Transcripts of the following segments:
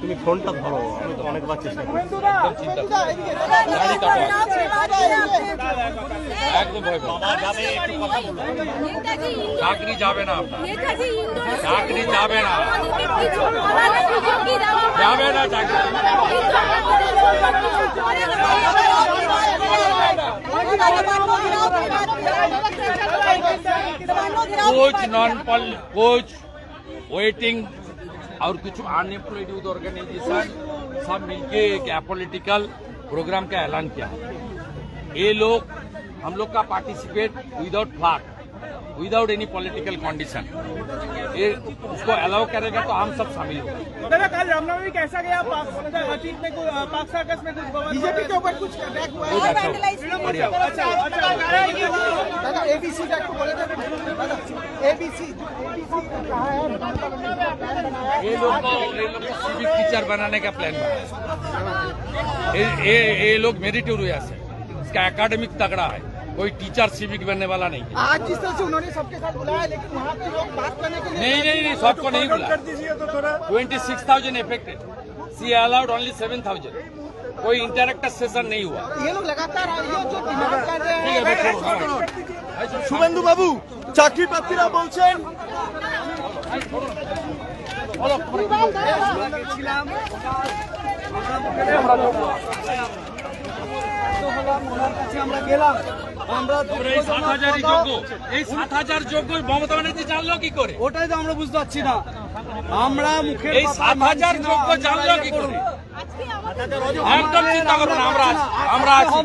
তুমি ফোনটা ধরো আমি তো অনেকবার চেষ্টা করি চাকরি যাবে না চাকরি। যাবে না যাবে না চাকরি कोच नॉन पल कोच वेटिंग और कुछ अनएम्प्लॉयड यूथ ऑर्गेनाइजेशन सब मिलके एक एपोलिटिकल प्रोग्राम का ऐलान किया। ये लोग, हम लोग का participate without flag without any political condition ये उसको अलाउ करेगा तो हम सब शामिल होंगे। कल रामनवमी कैसा गया? मतलब अतीत में में कुछ एबीसी अच्छा, अच्छा, अच्छा, बोले ये टीचर बनाने का प्लान ये लोग मेरिटोरियस है इसका एकेडमिक तगड़ा है। कोई टीचर सिविक बनने वाला नहीं है आज जिस तरह से उन्होंने सबके साथ बुलाया लेकिन वहाँ पे लोग बात करने के लिए नहीं नहीं नहीं सबको नहीं बुला दीजिए तो थोड़ा twenty six thousand affected see allowed only seven thousand कोई इंटरेक्टर सेशन नहीं हुआ ये लोग लगातार ये जो डिमांड कर रहे ठीक है हैं मैं छोड़ो, छोड़ो। শুভেন্দু বাবু চাকরি প্রার্থীরা বলছেন আমরা গেলাম আমরা এই সাত হাজারই যোগ্য। এই সাত হাজার যোগ্য মমতা ব্যানার্জি জানলো কি করে? ওটাই তো আমরা বুঝতে পারছি না। আমরা মুখে এই সাত হাজার যোগ্য জানলো কি করে? একদম চিন্তা করুন আমরা আমরা আছি।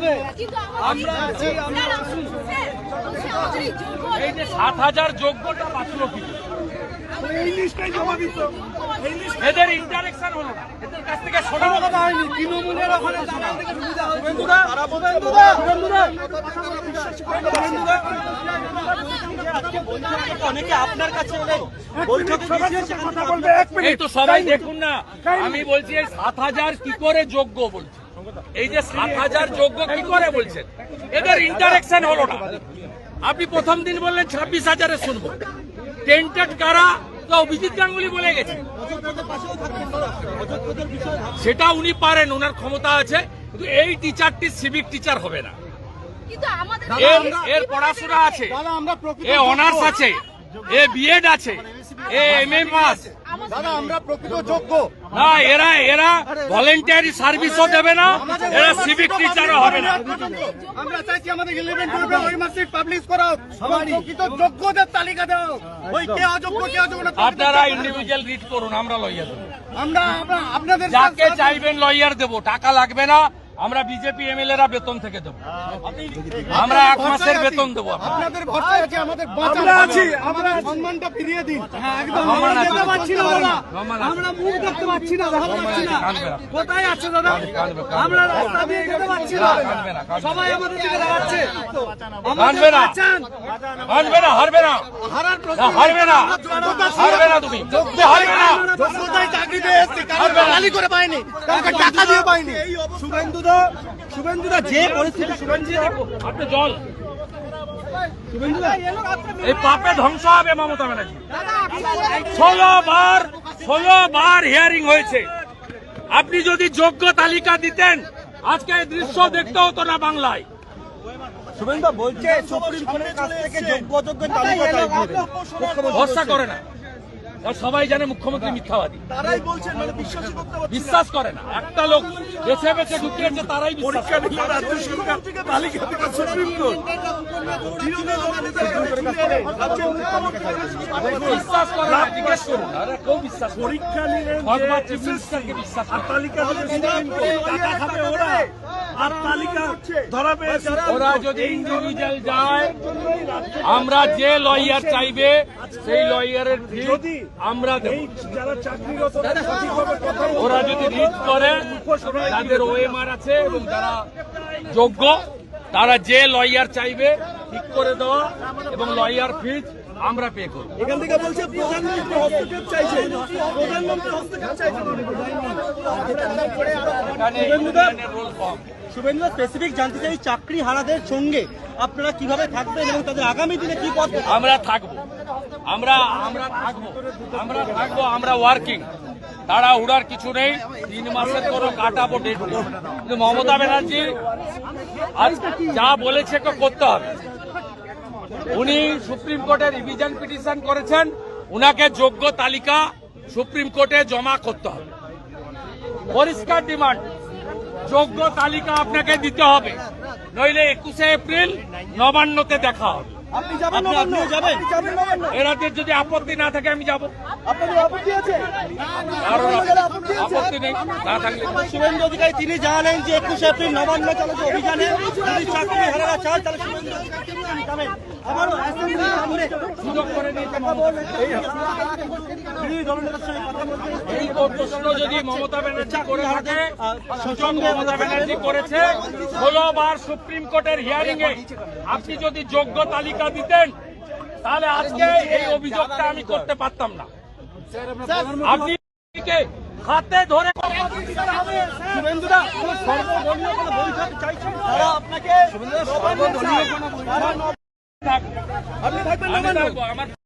আমরা আছি। এই যে সাত হাজার যোগ্যটা বাঁচলো কি? এই লিস্টটাই জমা দিত। এদের ইন্টারেকশন হলো না। এদের কাছ থেকে কথা হয়নি। তৃণমূলের ওখানে সুবিধা হয়েছে। বন্ধুরা বন্ধুরা বন্ধুরা অনেকে আপনার কাছে এই তো সবাই দেখুন না আমি বলছি এই সাত হাজার কি করে যোগ্য বলছি? এই যে সাত হাজার যোগ্য কি করে বলছেন এদের ইন্টারেকশন হলো না। আপনি প্রথম দিন বললেন ছাব্বিশ হাজারে শুনব। টেন্টেড কারা? তো অভিজিৎ গাঙ্গুলি বলে গেছে। সেটা উনি পারেন ওনার ক্ষমতা আছে কিন্তু এই টিচারটি সিভিক টিচার হবে না। এর এর পড়াশোনা আছে। দাদা আমরা প্রকৃত এ অনার্স আছে এ বিএড আছে এ এম এ পাস দাদা আমরা প্রকৃত যোগ্য। না এরা এরা ভলেন্টিয়ারি সার্ভিসও দেবে না এরা সিভিক টিচারও হবে না। আমরা চাইছি আমাদের ইলেভেন টুয়েলভে ওই মার্কশিট পাবলিশ করাও। প্রকৃত যোগ্যদের তালিকা দাও। ওই কে অযোগ্য কে অযোগ্য না আপনারা ইন্ডিভিজুয়াল রিড করুন আমরা লয়ার দেবো। আমরা আমরা- আপনাদের যাকে চাইবেন লয়ার দেবো টাকা লাগবে না আমরা বিজেপি এমএলএরা বেতন থেকে দেবো। আমরা এক মাসের বেতন দেবো আপনাদের। ভরসায় আছে আমাদের বাঁচানো আছি আমাদের সম্মানটা ফিরিয়ে দিন। হ্যাঁ একদম। আমরা। যেতে পারছি না আমরা মুখ দেখতে পাচ্ছি না দেখা পাচ্ছি না। কোথায় আছে দাদা। আমরা রাস্তা দিয়ে যেতে পারছি না। সবাই আমাদের দিকে না। না। হারবে না। হারবে না। হারবে না তুমি। তুমি হারবে না। যোগ্যতায় চাকরি পেয়েছে কারণ বাঙালি করে পাইনি কাউকে টাকা দিয়ে পাইনি শুভেন্দুদা শুভেন্দুদা যে পরিস্থিতি আপনি জল। এই পাপে ধ্বংস হবে মমতা ব্যানার্জি। ষোলো বার ষোলো বার হিয়ারিং হয়েছে। আপনি যদি যোগ্য তালিকা দিতেন আজকে এই দৃশ্য দেখতে হতো না বাংলায়। শুভেন্দু বলছে সুপ্রিম কোর্টের কাছ থেকে যোগ্য অযোগ্যের তালিকা ভরসা করে না। সবাই জানে মুখ্যমন্ত্রী মিথ্যাবাদী। তারাই বলছেন মানে বিশ্বাসই করতে বিশ্বাস করে না। একটা লোক বেছে বেছে ঢুকিয়েছে তারাই বিশ্বাস করে। রাজ্য সরকার তালিকা থেকে সুপ্রিম কোর্ট বিশ্বাস করে না জিজ্ঞেস করুন আরে কেউ বিশ্বাস পরীক্ষা নিলেন চিফ মিনিস্টারকে বিশ্বাস করে তালিকা টাকা খাবে ওরা। আর তালিকা ধরা পেয়েছে। ওরা যদি ইন্ডিভিজুয়াল যায় আমরা যে লয়ার চাইবে সেই লয়ারের যদি আমরা যারা চাকরিরত ওরা যদি রিড করে তাদের ওএমআর আছে এবং যারা যোগ্য তারা যে লয়ার চাইবে ঠিক করে দেওয়া এবং লয়ার ফিজ আমরা পে করব। এখান থেকে বলছে প্রধানমন্ত্রী হস্তক্ষেপ চাইছে। প্রধানমন্ত্রী হস্তক্ষেপ চাইছে এখানে শুভেন্দুদা? ইউনিয়নের রোল কম শুভেন্দু স্পেসিফিক জানতে চাই চাকরি হারাদের সঙ্গে আপনারা কীভাবে থাকবেন এবং তাদের আগামী দিনে কি পথ আমরা থাকব। আমরা আমরা থাকব। আমরা থাকব আমরা ওয়ার্কিং তারা উড়ার কিছু নেই তিন মাসের কোনো কাটাবো ডেট নেই। কিন্তু মমতা ব্যানার্জি আজ যা বলেছে করতে হবে। উনি সুপ্রিম কোর্টে রিভিশন পিটিশন করেছেন। উনাকে যোগ্য তালিকা সুপ্রিম কোর্টে জমা করতে হবে। পরিষ্কার ডিমান্ড যোগ্য তালিকা আপনাকে দিতে হবে। নইলে একুশে এপ্রিল নবান্নতে দেখা হবে। আপনি যাবেন আপনিও যাবেন। যাবেন এরাদের যদি আপত্তি না থাকে আমি যাব। আপনাদের আপত্তি আছে? আর আপত্তি নেই না থাকলে শুভেন্দু অধিকারী তিনি জানালেন যে একুশে এপ্রিল নবান্ন চালাচ্ছে অভিযানে। যদি চাকরি হারারা চায় তাহলে শুভেন্দু অধিকারী যাবেন আবারও অ্যাসেম্বলি সামনে সুযোগ করে দিয়েছে কথা বললেন। এই বিরোধী দলনেতার সঙ্গে কথা বলতে এই প্রশ্ন যদি মমতা ব্যানার্জি করে থাকে মমতা ব্যানার্জি করেছে ষোলো বার সুপ্রিম কোর্টের হিয়ারিং এ আপনি যদি যোগ্য তালিকা দিতেন তাহলে আজকে এই অভিযোগটা আমি করতে পারতাম না। আপনি হাতে ধরে আপনাকে